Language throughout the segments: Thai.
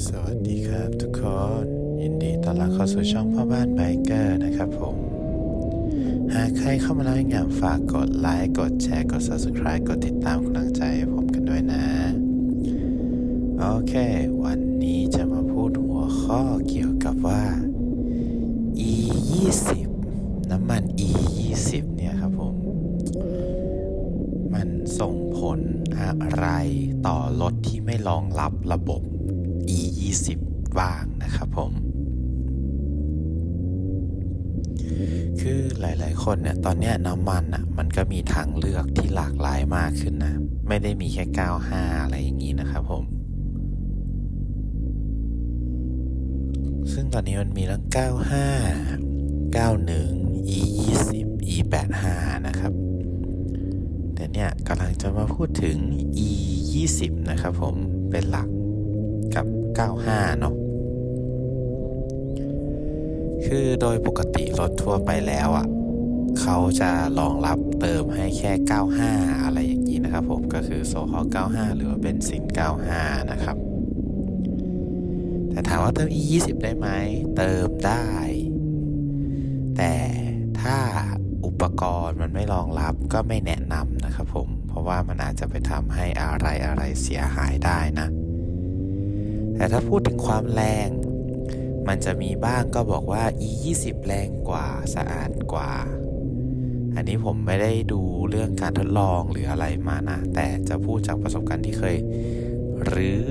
สวัสดีครับทุกคน ยินดีต้อนรับเข้าสู่ช่องพ่อบ้านไบเกอร์นะครับผม หากใครเข้ามาแล้วอย่าฝากกดไลค์ กดแชร์ กด Subscribe กดติดตามกำลังใจให้ผมกันด้วยนะ โอเค วันนี้จะมาพูดหัวข้อเกี่ยวกับว่า e 2 0น้ำมัน e 2 0เนี่ยครับผม มันส่งผลอะไรต่อรถที่ไม่รองรับระบบ 2 0 บ้างนะครับผม คือหลายๆ คนเนี่ย ตอนนี้น้ำมันอะ มันก็มีทางเลือกที่หลากหลายมากขึ้นนะ ไม่ได้มีแค่ 95 อะไรอย่างนี้นะครับผม ซึ่งตอนนี้มันมีทั้ง 95 91 e 20 e 85นะครับแต่เนี่ยกำลังจะมาพูดถึง e 20นะครับผมเป็นหลัก กับ 95 เนาะคือโดยปกติรถทั่วไปแล้วอะ่ะเขาจะรองรับเติมให้แค่ 95 อะไรอย่างนี้นะครับผมก็คือโซฮอล95 หรือว่าเบนซิน 95 นะครับ แต่ถามว่าเติม e 20 ได้ไหมเติมได้ แต่ถ้าอุปกรณ์มันไม่รองรับก็ไม่แนะนำนะครับผม เพราะว่ามันอาจจะไปทำให้อะไรอะไรเสียหายได้นะ แต่ถ้าพูดถึงความแรง มันจะมีบ้างก็บอกว่า e 2 0แรงกว่าสะอาดกว่า อันนี้ผมไม่ได้ดูเรื่องการทดลองหรืออะไรมานะ แต่จะพูดจากประสบการณ์ที่เคย หรือ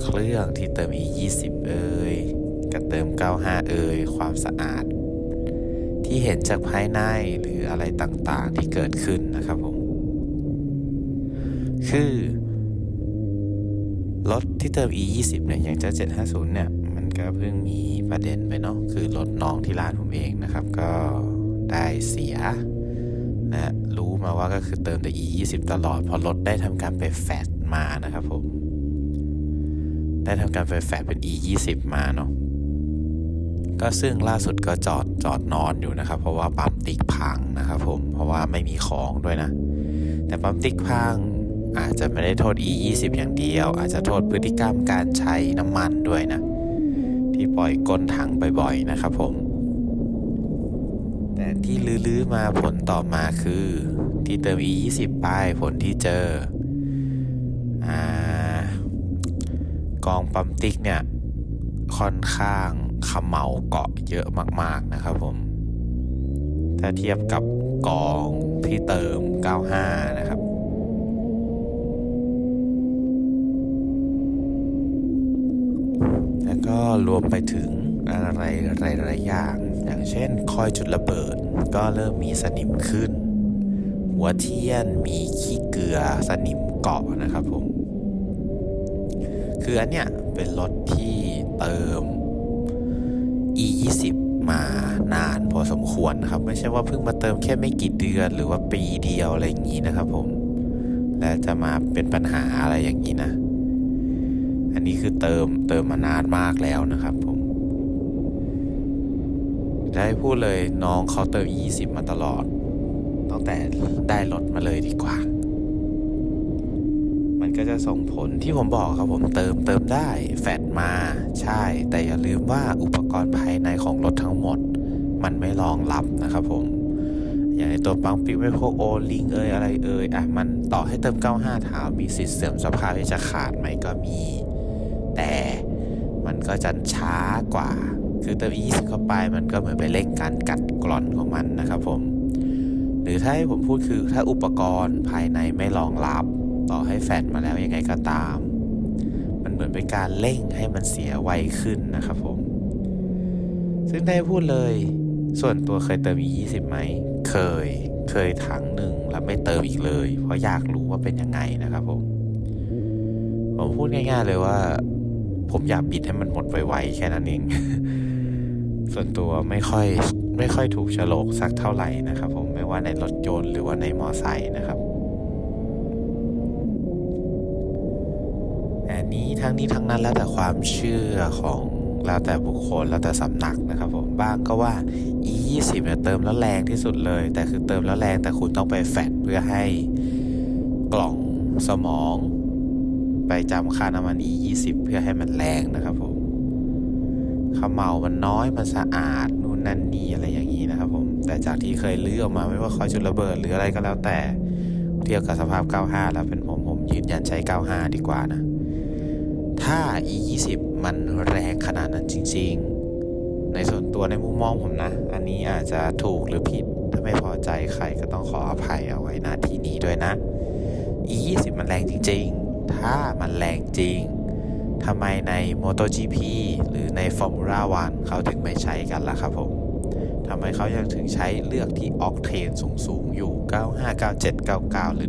เครื่องที่เติม e 2 0เอ่ยกับเติม 95 เอ่ยความสะอาด ที่เห็นจากภายในหรืออะไรต่างๆที่เกิดขึ้นนะครับผม คือ รถที่เติม e 2 0เนี่ยอย่างเจ้า750 เนี่ย มันก็เพิ่งมีประเด็นไปเนาะคือรถน้องที่ร้านผมเองนะครับ ก็ได้เสียนะรู้มาว่าก็คือเติมแต่ e 2 0ตลอดพราะรถได้ทำการไปแฟดมานะครับผม ได้ทำการไปแฟดเป็น e 2 0มาเนาะก็ซึ่งล่าสุดก็จอดจอดนอนอยู่นะครับ เพราะว่าปั๊มติ๊กพังนะครับผมเพราะว่าไม่มีของด้วยนะ แต่ปั๊มติ๊กพัง อาจจะไม่ได้โทษ e 2 0 อย่างเดียว อาจจะโทษพฤติกรรมการใช้น้ำมันด้วยนะ ที่ปล่อยก้นถังบ่อยๆนะครับผม แต่ที่ลื้อๆมาผลต่อมาคือ ที่เติม e 2 0 ไปผลที่เจออ่ากองปั๊มติ๊กเนี่ย ค่อนข้างขมเหลาเกาะเยอะมากๆนะครับผม ถ้าเทียบกับกองที่เติม 95นะครับ แล้ว ก็รวมไปถึงอะไรหลายๆอย่าง อย่างเช่นคอยจุดระเบิด ก็เริ่มมีสนิมขึ้น หัวเทียนมีขี้เกลือสนิมเกาะนะครับผม คืออันเนี้ยเป็นรถที่เติม e 2 0มานานพอสมควรนะครับ ไม่ใช่ว่าเพิ่งมาเติมแค่ไม่กี่เดือนหรือว่าปีเดียวอะไรอย่างนี้นะครับผม และจะมาเป็นปัญหาอะไรอย่างนี้นะ อันนี้คือเติมเติมมานานมากแล้วนะครับผมได้พูดเลยน้องเขาเติม 2 0 มาตลอด ตั้งแต่ได้รถมาเลยดีกว่า มันก็จะส่งผลที่ผมบอกครับผมเติมเติมได้แฟดมา ใช่ แต่อย่าลืมว่าอุปกรณ์ภายในของรถทั้งหมด มันไม่รองรับนะครับผม อย่างในตัวปังปิ๊กไม่พวกโอลิงเอยอะไรเอยอะมันต่อให้เติม 95 ถามมีสิทธิ์เสื่อมสภาพที่จะขาดไหมก็มี แต่มันก็จะช้ากว่า คือเติม20 เข้าไปมันก็เหมือนไปเร่งการกัดกร่อนของมันนะครับผม หรือถ้าให้ผมพูดคือถ้าอุปกรณ์ภายในไม่รองรับ ต่อให้แฟดมาแล้วยังไงก็ตาม มันเหมือนเป็นการเร่งให้มันเสียไวขึ้นนะครับผม ซึ่งได้พูดเลยส่วนตัวเคยเติม E20 ไหม เคย เคยถังหนึ่งแล้วไม่เติมอีกเลย เพราะอยากรู้ว่าเป็นยังไงนะครับผม ผมพูดง่ายๆเลยว่า ผมอยากบิดให้มันหมดไวๆแค่นั้นเอง ส่วนตัวไม่ค่อยไม่ค่อยถูกฉลกสักเท่าไหร่นะครับ ผมไม่ว่าในรถยนต์หรือว่าในมอไซค์นะครับอันนี้ทั้งนี้ทั้งนั้นแล้วแต่ความเชื่อของแล้วแต่บุคคลแล้วแต่สำนักนะครับผมบ้างก็ว่า e 2 0เนี่ยเติมแล้วแรงที่สุดเลย แต่คือเติมแล้วแรงแต่คุณต้องไปแฟดเพื่อให้กล่องสมอง ไปจำค่าน้ำมัน e 2 0 เพื่อให้มันแรงนะครับผมขมเหลามันน้อยมันสะอาดนู่นนั่นนี่อะไรอย่างนี้นะครับผมแต่จากที่เคยเลือออกมาไม่ว่าคอยจุดระเบิดหรืออะไรก็แล้วแต่ เทียบกับสภาพ 95 แล้วเป็นผมผมยืนยันใช้ 95 ดีกว่านะ ถ้า e 2 0 มันแรงขนาดนั้นจริง ๆ ในส่วนตัวในมุมมองผมนะ อันนี้อาจจะถูกหรือผิดถ้าไม่พอใจใครก็ต้องขออภัยเอาไว้ณที่นี้ด้วยนะ e 2 0 มันแรงจริง ๆ ถ้ามันแรงจริงทำไมใน MotoGP หรือใน Formula 1เขาถึงไม่ใช้กันล่ะครับผมทำไมเขายังถึงใช้เลือกที่ออกเทนสูง ๆ อยู่ 95 97 99 หรือ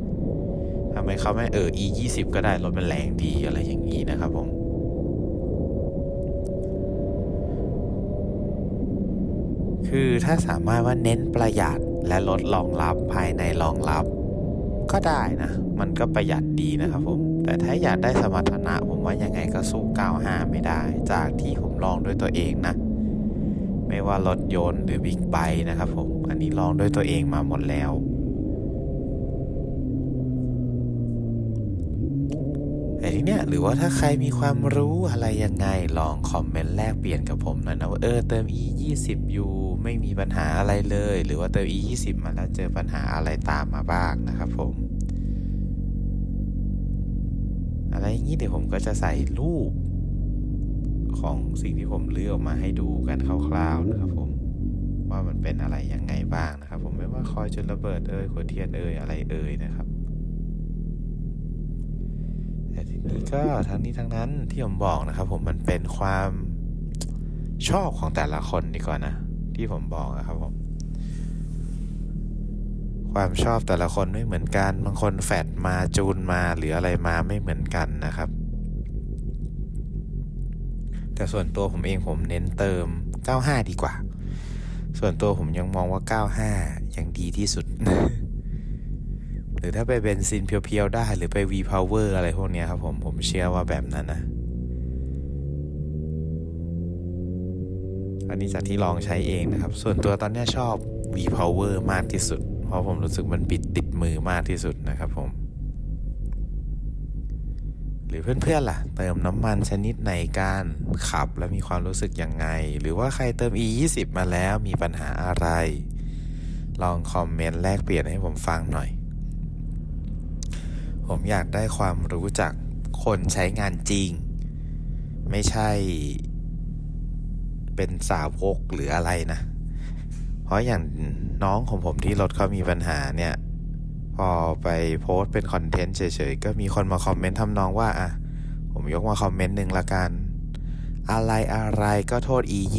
100ทำไมเขาไม่เออ e 2 0ก็ได้รถมันแรงดีอะไรอย่างนี้นะครับผมคือถ้าสามารถว่าเน้นประหยัดและลดรองรับภายในรองรับ ก็ได้นะ มันก็ประหยัดดีนะครับผม แต่ถ้าอยากได้สมรรถนะผมว่ายังไงก็สู้ 95 ไม่ได้ จากที่ผมลองด้วยตัวเองนะ ไม่ว่ารถยนต์หรือบิ๊กไบค์นะครับผม อันนี้ลองด้วยตัวเองมาหมดแล้ว แต่ทีเนี้ยหรือว่าถ้าใครมีความรู้อะไรยังไงลองคอมเมนต์แลกเปลี่ยนกับผมหน่อยนะว่าเออเติม e 2 0อยู่ไม่มีปัญหาอะไรเลย หรือว่าเติม e 2 0มาแล้วเจอปัญหาอะไรตามมาบ้างนะครับผม อะไรอย่างนี้เดี๋ยวผมก็จะใส่รูป ของสิ่งที่ผมเลือกออกมาให้ดูกันคร่าวๆนะครับผมว่ามันเป็นอะไรยังไงบ้างนะครับ ผมไม่ว่าคอยจุดระเบิดเอ่ยขวดเทียนเอ่ยอะไรเอ่ยนะครับ แต่ทีนี้ ก็ทั้งนี้ทั้งนั้นที่ผมบอกนะครับ ผมมันเป็นความชอบของแต่ละคนดีกว่านะ ที่ผมบอกนะครับผม ความชอบแต่ละคนไม่เหมือนกัน บางคนแฟดมาจูนมาหรืออะไรมาไม่เหมือนกันนะครับ แต่ส่วนตัวผมเองผมเน้นเติม 95 ดีกว่า ส่วนตัวผมยังมองว่า 95 ยังดีที่สุด หรือถ้าไปเบนซินเพียวๆได้ หรือไป V Power อะไรพวกนี้ครับผมผมเชื่อว่าแบบนั้นนะ อันนี้จากที่ลองใช้เองนะครับ ส่วนตัวตอนนี้ชอบ V Power มากที่สุด เพราะผมรู้สึกมันบิดติดมือมากที่สุดนะครับผม หรือเพื่อนๆล่ะ เติมน้ำมันชนิดไหนการขับแล้วมีความรู้สึกยังไง หรือว่าใครเติม e 2 0 มาแล้วมีปัญหาอะไร ลองคอมเมนต์แลกเปลี่ยนให้ผมฟังหน่อย ผมอยากได้ความรู้จากคนใช้งานจริง ไม่ใช่เป็นสาวกหรืออะไรนะ เพราะอย่างน้องของผมที่รถเขามีปัญหาเนี่ย พอไปโพสเป็นคอนเทนต์เฉยๆ ก็มีคนมาคอมเมนต์ทำนองว่าอะผมยกมาคอมเมนต์หนึ่งละกัน อะไรอะไรก็โทษ e 2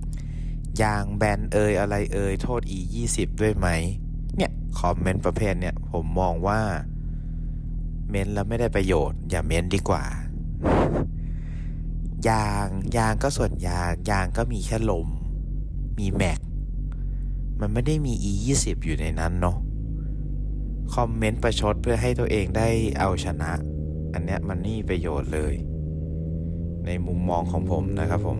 0ยางแบนเอยอะไรเอยโทษ e 2 0ด้วยไหมเนี่ย คอมเมนต์ประเภทเนี่ย ผมมองว่า เม้นแล้วไม่ได้ประโยชน์ อย่าเม้นดีกว่า ยางยางก็ส่วนยางยางก็มีแค่ลม มีแม็ก มันไม่ได้มี e 2 0อยู่ในนั้นเนาะคอมเมนต์ประชดเพื่อให้ตัวเองได้เอาชนะ อันเนี้ยมันไม่ประโยชน์เลย ในมุมมองของผมนะครับผม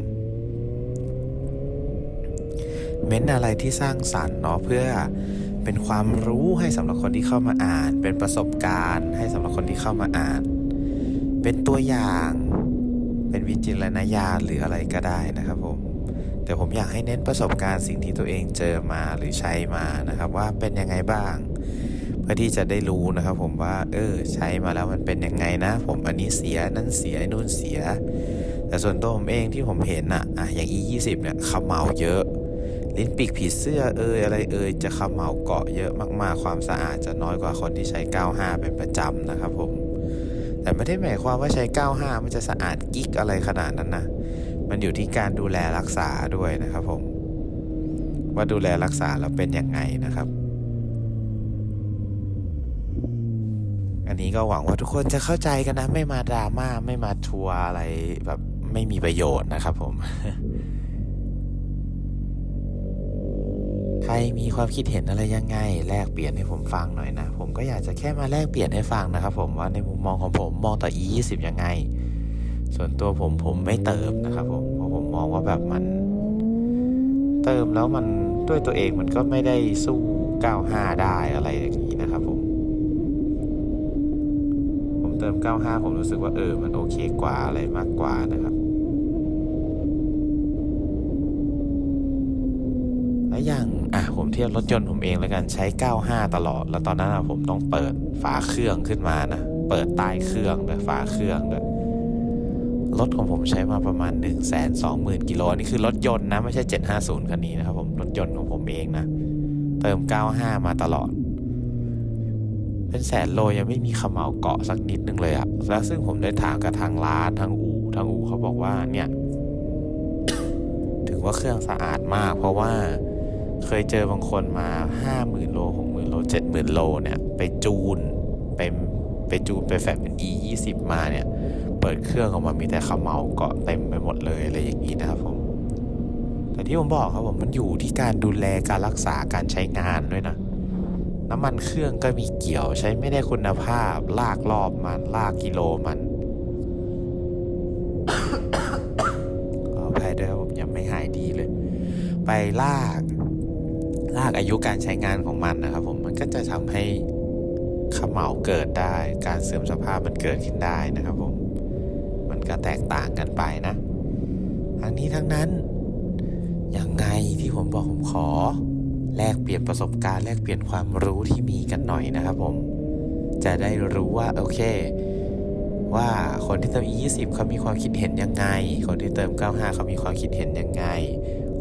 เม้นอะไรที่สร้างสรรค์เนาะเพื่อ เป็นความรู้ให้สำหรับคนที่เข้ามาอ่าน เป็นประสบการณ์ ให้สำหรับคนที่เข้ามาอ่าน เป็นตัวอย่าง เป็นวิจารณญาณหรืออะไรก็ได้นะครับผมแต่ผมอยากให้เน้นประสบการณ์สิ่งที่ตัวเองเจอมาหรือใช้มานะครับ ว่าเป็นยังไงบ้าง เพื่อที่จะได้รู้นะครับ ผมว่า เออ ใช้มาแล้วมันเป็นยังไงนะ ผมอันนี้เสียนั่นเสียนู่นเสีย แต่ส่วนตัวผมเองที่ผมเห็นอะอะอย่าง e 2 0เนี่ยขมเหลาเยอะ ลิ้นปีกผีเสื้อเอยอะไรเอยจะขมเหลาเกาะเยอะมากๆ ความสะอาดจะน้อยกว่าคนที่ใช้ 95 เป็นประจำนะครับผมแต่ไม่ได้หมายความว่าใช้ 95 มันจะสะอาดกิ๊กอะไรขนาดนั้นนะ มันอยู่ที่การดูแลรักษาด้วยนะครับผม ว่าดูแลรักษาแล้วเป็นยังไงนะครับ อันนี้ก็หวังว่าทุกคนจะเข้าใจกันนะ ไม่มาดราม่า ไม่มาทัวร์อะไรแบบไม่มีประโยชน์นะครับผม ใครมีความคิดเห็นอะไรยังไง แลกเปลี่ยนให้ผมฟังหน่อยนะ ผมก็อยากจะแค่มาแลกเปลี่ยนให้ฟังนะครับผมว่าในมุมมองของผมมองต่อ e 2 0 ยังไง ส่วนตัวผมผมไม่เติมนะครับผมเพราะผมมองว่าแบบมัน เติมแล้วมันด้วยตัวเองมันก็ไม่ได้สู้ 95 ได้อะไรอย่างนี้นะครับผมผมเติม 95 ผมรู้สึกว่าเออมันโอเคกว่าอะไรมากกว่านะครับ และอย่างอะผมเทียบรถยนต์ผมเองแล้วกันใช้ 95 ตลอด แล้วตอนนั้นผมต้องเปิดฝาเครื่องขึ้นมานะ เปิดใต้เครื่องด้วยฝาเครื่องด้วยรถของผมใช้มาประมาณ 1 2 0 0 0 0กิโลอันนี่คือรถยนต์นะ ไม่ใช่ 750 คันนี้นะครับผม รถยนต์ของผมเองนะ เติม 95 มาตลอด เป็นแสนโลยังไม่มีขมเหลาเกาะสักนิดนึงเลยอะแล้วซึ่งผมได้ถามกับทางร้านทางอู่ทางอู่เขาบอกว่าเนี่ย ถือว่าเครื่องสะอาดมาก เพราะว่า เคยเจอบางคนมา 50,000โล60,000โล70,000โลเนี่ย ไปจูนไปไปจูนไปแฟบเป็น e 2 0มาเนี่ย เปิดเครื่องออกมามีแต่ขมเหลาเกาะเต็มไปหมดเลยอะไรอย่างนี้นะครับผมแต่ที่ผมบอกครับผมมันอยู่ที่การดูแลการรักษาการใช้งานด้วยนะน้ำมันเครื่องก็มีเกี่ยวใช้ไม่ได้คุณภาพ ลากรอบมัน ลากกิโลมันขออภัยด้วยครับผมยังไม่หายดีเลย ไปลาก ลากอายุการใช้งานของมันนะครับผมมันก็จะทำให้ขมเหลาเกิดได้ การเสื่อมสภาพมันเกิดขึ้นได้นะครับผมมันก็แตกต่างกันไปนะ ทั้งนี้ทั้งนั้นยังไงที่ผมบอกผมขอ แลกเปลี่ยนประสบการณ์แลกเปลี่ยนความรู้ที่มีกันหน่อยนะครับผมจะได้รู้ว่าโอเค ว่าคนที่เติม E20 เขามีความคิดเห็นยังไง คนที่เติม 95 เขามีความคิดเห็นยังไง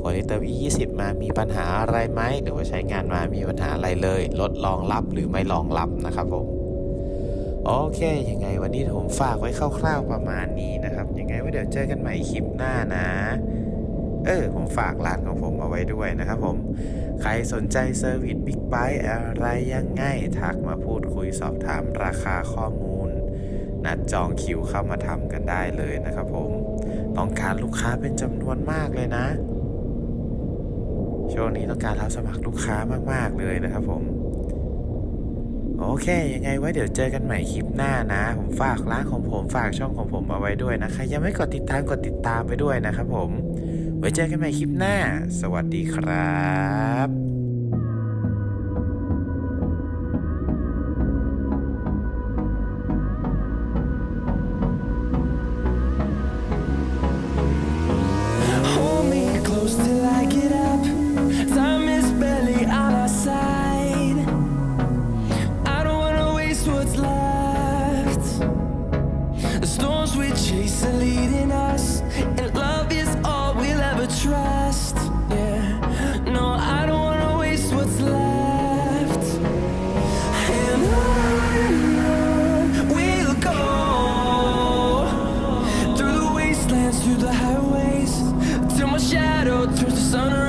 คนที่เติม E20 มามีปัญหาอะไรไหมหรือว่าใช้งานมามีปัญหาอะไรเลยลดรองรับหรือไม่รองรับนะครับผมโอเค ยังไงวันนี้ผมฝากไว้คร่าวๆประมาณนี้นะครับ ยังไงว่าเดี๋ยวเจอกันใหม่คลิปหน้านะ เออ ผมฝากร้านของผมเอาไว้ด้วยนะครับผม ใครสนใจเซอร์วิสบิ๊กไบค์อะไรยังไง ทักมาพูดคุยสอบถามราคาข้อมูล นัดจองคิวเข้ามาทำกันได้เลยนะครับผม ต้องการลูกค้าเป็นจำนวนมากเลยนะ ช่วงนี้ต้องการรับสมัครลูกค้ามาก ๆ เลยนะครับผม โอเค ยังไงไว้เดี๋ยวเจอกันใหม่คลิปหน้านะ ผมฝากร้านของผมฝากช่องของผมเอาไว้ด้วยนะใครยังไม่กดติดตามกดติดตามไปด้วยนะครับผม ไว้เจอกันใหม่คลิปหน้า สวัสดีครับ through the sunrise